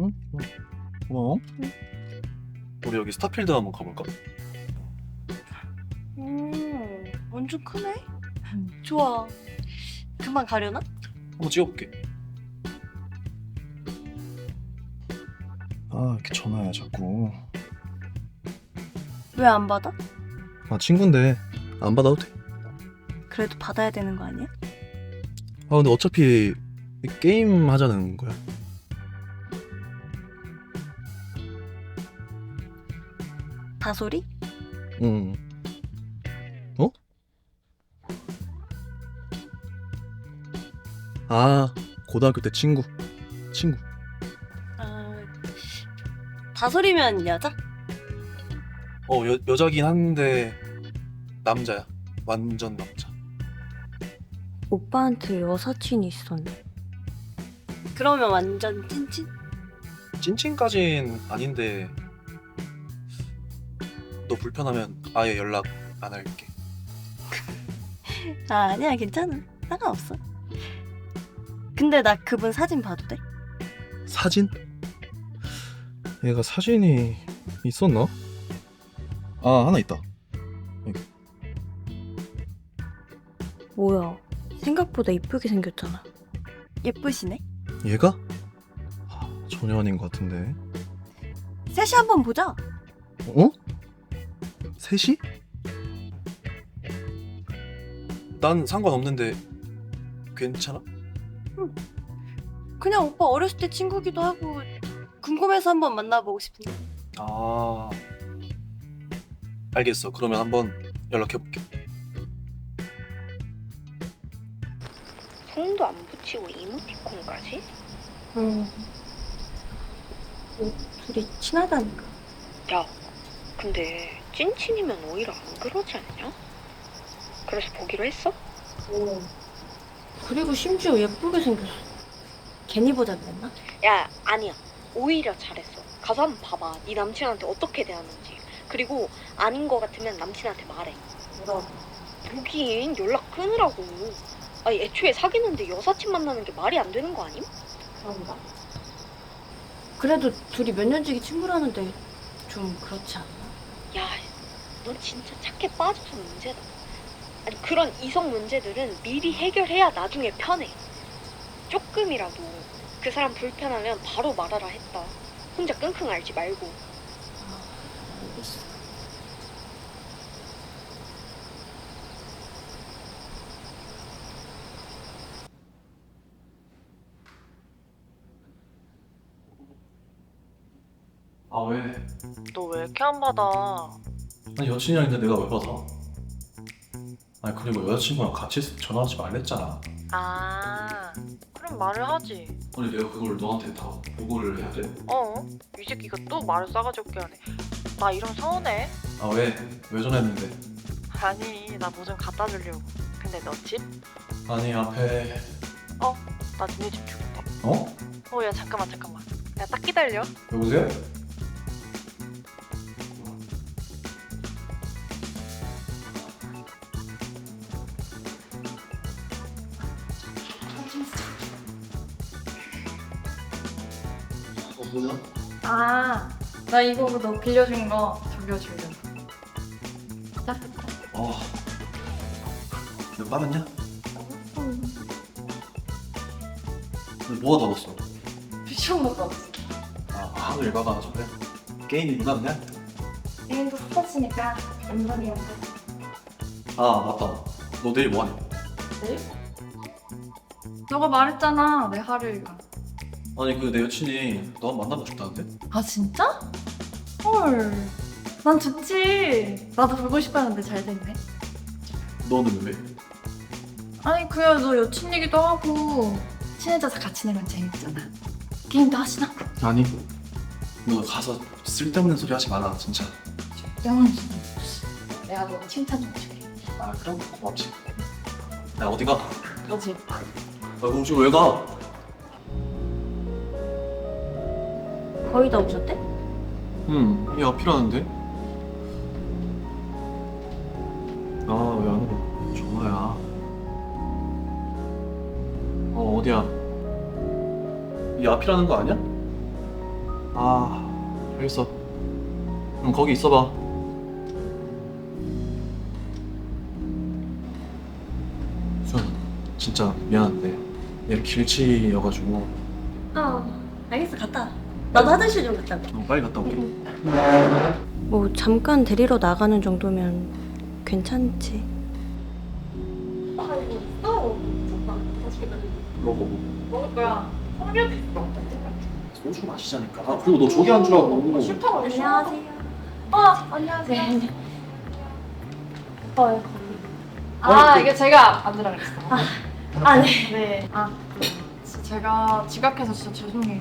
응? 응. 고마워. 우리 여기 스타필드 한번 가볼까? 음, 완전 크네? 좋아. 금방 가려나? 한번 찍어볼게. 아 이렇게 전화야 자꾸. 왜 안 받아? 아 친구인데 안 받아도 돼. 그래도 받아야 되는 거 아니야? 아 근데 어차피 게임 하자는 거야. 다소리? 응. 어? 아 고등학교 때 친구. 친구. 아, 다소리면 여자? 어 여, 여자긴 한데 남자야. 완전 남자. 오빠한테 여사친이 있었네. 그러면 완전 찐찐? 찐친까진 아닌데 너 불편하면 아예 연락 안 할게. 아, 아니야, 괜찮아. 상관없어. 근데 나 그분 사진 봐도 돼? 사진? 얘가 사진이 있었나? 아 하나 있다. 뭐야, 생각보다 이쁘게 생겼잖아. 예쁘시네? 얘가? 아, 전혀 아닌 것 같은데. 셋이 한번 보자. 어? 셋이? 난 상관없는데 괜찮아? 그냥 오빠 어렸을 때 친구기도 하고 궁금해서 한번 만나보고 싶은데. 아 알겠어. 그러면 한번 연락해볼게. 성도 안 붙이고 이모티콘까지? 응. 둘이 친하다니까. 야, 근데 찐친이면 오히려 안 그러지 않냐? 그래서 보기로 했어? 그리고 심지어 예쁘게 생겼어. 괜히 보자 그랬나? 야, 아니야. 오히려 잘했어. 가서 한번 봐봐. 네 남친한테 어떻게 대하는지. 그리고 아닌 거 같으면 남친한테 말해. 뭐라? 보기엔 연락 끊으라고. 아니, 애초에 사귀는데 여사친 만나는 게 말이 안 되는 거 아님? 그런가? 그래도 둘이 몇 년지기 친구라는데 좀 그렇지 않나? 야, 넌 진짜 착해 빠져서 문제다. 아니, 그런 이성 문제들은 미리 해결해야 나중에 편해. 조금이라도 그 사람 불편하면 바로 말하라 했다. 혼자 끙끙 앓지 말고. 아, 알겠어. 아 왜? 너 왜 이렇게 안 받아? 아니 여친이 아닌데 내가 왜 받아? 아니 그리고 여자친구랑 같이 전화하지 말랬잖아. 아, 그럼 말을 하지. 아니 내가 그걸 너한테 다 보고를 해야 돼? 어? 이 새끼가 또 말을 싸가지 없게 하네. 나 이러면 서운해. 아 왜? 왜 전화했는데? 아니, 나 뭐 좀 갖다 주려고. 근데 너 집? 아니 앞에 나 니네 집 주는데. 어? 어, 야, 잠깐만, 잠깐만. 야, 딱 기다려. 여보세요? 어 뭐냐? 아, 나 이거 너 빌려준 거 돌려주려고. 자, 어. 너 빠졌냐? 너 뭐가 더 넣었어? 것도 없어. 아, 하도 열받아 서 그래? 게임이구나 그냥? 게임도 스포츠니까 운동이야. 아 맞다 너 내일 뭐하냐? 너가 말했잖아, 내 하루 일과. 아니 그 내 여친이 너 만나고 싶다는데? 아, 진짜? 헐. 난 좋지. 나도 보고 싶었는데 잘 됐네. 너는 왜? 아니, 그야 너 여친이기도 하고, 친해져서 같이 놀면 재밌잖아. 게임도 하시나? 아니 너 가서 쓸데없는 소리 하지 마라 진짜 영원 내가 너 칭찬 좀 해줄게. 아 그럼 고맙지 야 어디 가? 너지? 아 그럼 지금 왜 가? 거의 다 오셨대? 응얘 앞이라는데? 아 왜안 해? 전화야 어 어디야? 이 앞이라는 거 아니야? 아 알겠어 응 거기 있어봐 수연 진짜 미안한데 얘 길치여가지고 어 알겠어 갔다 와. 나도 화장실 좀 갔다 올게 어, 빨리 갔다 올게 뭐 잠깐 데리러 나가는 정도면 괜찮지 먹어 먹을 거야. 성게도 있어. 소주 마시자니까 아 그리고 너 저기 앉으라고 싫다고 안녕하세요 어, 안녕하세요. 네. 어, 아, 이게 제가 앉으라 그랬어. 아, 네. 네. 아, 진짜 제가 지각해서 진짜 죄송해요.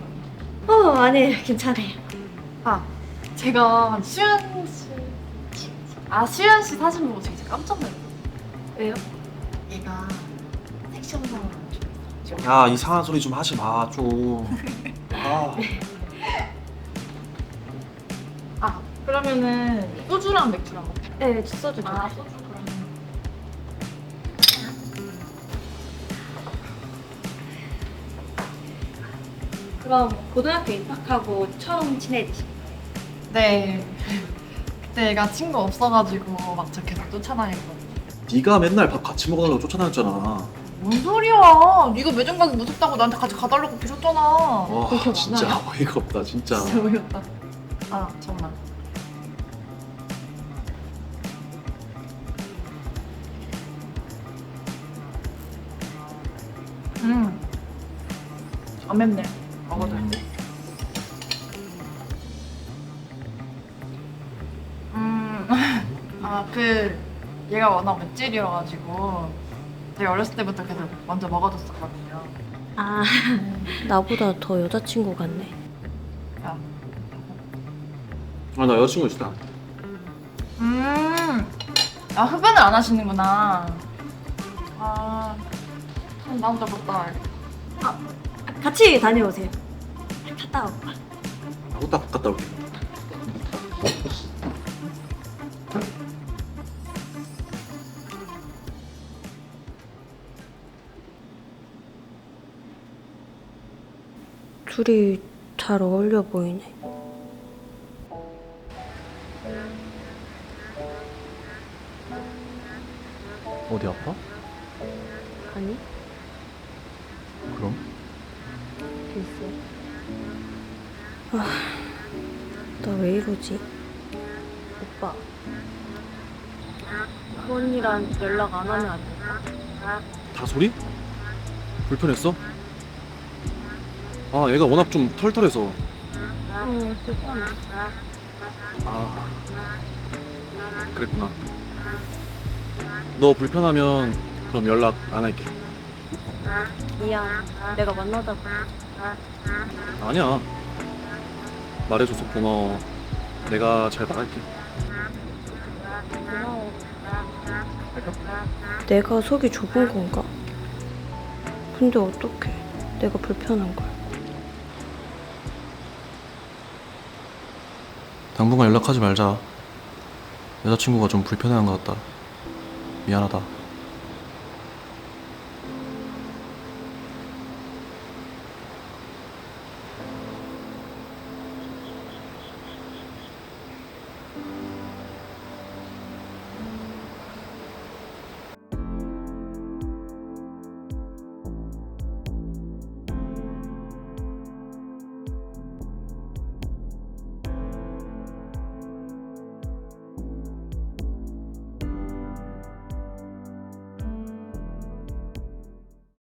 어, 아니, 괜찮아요. 아, 제가 수연 씨. 아, 수연 씨 사진 보고 진짜 깜짝 놀랐어요. 왜요? 얘가 섹시한 사람 야 이상한 소리 좀 하지 마 좀 아. 아, 그러면은 소주랑 맥주랑 먹자. 네, 소주 좀. 아, 소주 그럼 고등학교 입학하고 처음 친해지신 네. 그때 얘가 친구 없어가지고 막 저 계속 쫓아다녔거든요. 네가 맨날 밥 같이 먹어달라고 쫓아다녔잖아 뭔 소리야? 네가 매점 가기 무섭다고 나한테 같이 가달라고 빌었잖아. 와 진짜? 어이가 없다 진짜 진짜 어이없다. 아 정말. 음. 안 맵네. 먹어도 돼. 음. 아 그 얘가 워낙 맵찔이어가지고 되게 어렸을 때부터 계속 먼저 먹어줬었거든요. 아, 나보다 더 여자친구 같네. 야. 아 나 여자친구 있다 음. 아, 흡연을 안 하시는구나. 아. 그럼 나 혼자 갔다 와야겠다. 같이 다녀오세요. 갔다 와. 나 후딱 갔다 올게 둘이 잘 어울려 보이네. 어디 아파? 아니, 아, 나 왜 이러지? 오빠. 그 언니랑 연락 안 하면 안 될까? 다 소리? 불편했어? 아 얘가 워낙 좀 털털해서 응, 불편해. 아 그랬구나 너 불편하면 그럼 연락 안 할게 미안. 내가 만나자고. 아니야 말해줘서 고마워 내가 잘 나갈게 고마워. 내가 속이 좁은 건가? 근데 어떡해. 내가 불편한 걸. 당분간 연락하지 말자 여자친구가 좀 불편해한 것 같다 미안하다